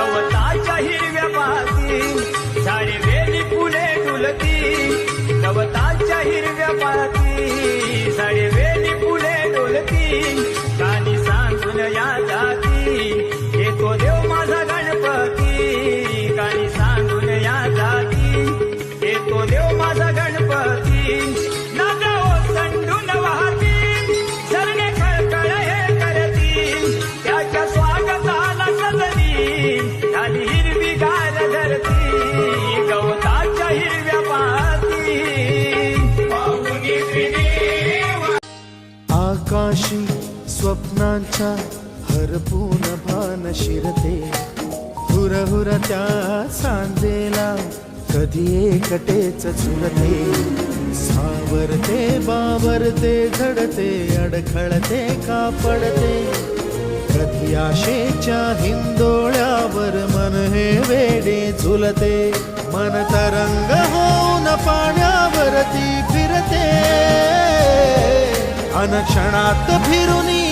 गवताच्या हिरव्या पाहती झाडे वेली फुले डुलती गवताच्या हिरव्या पाहती स्वप्नांच्या हरपून भान शिरते. हुर हुर त्या सांजेला कधी एकटेच चुरते. सावरते बावरते झडते अडखळते का पडते कधी आशेच्या हिंदोळ्यावर मन हे वेडे झुलते. मन तरंग होऊन पाण्यावरती फिरते. अनक्षणात फिरून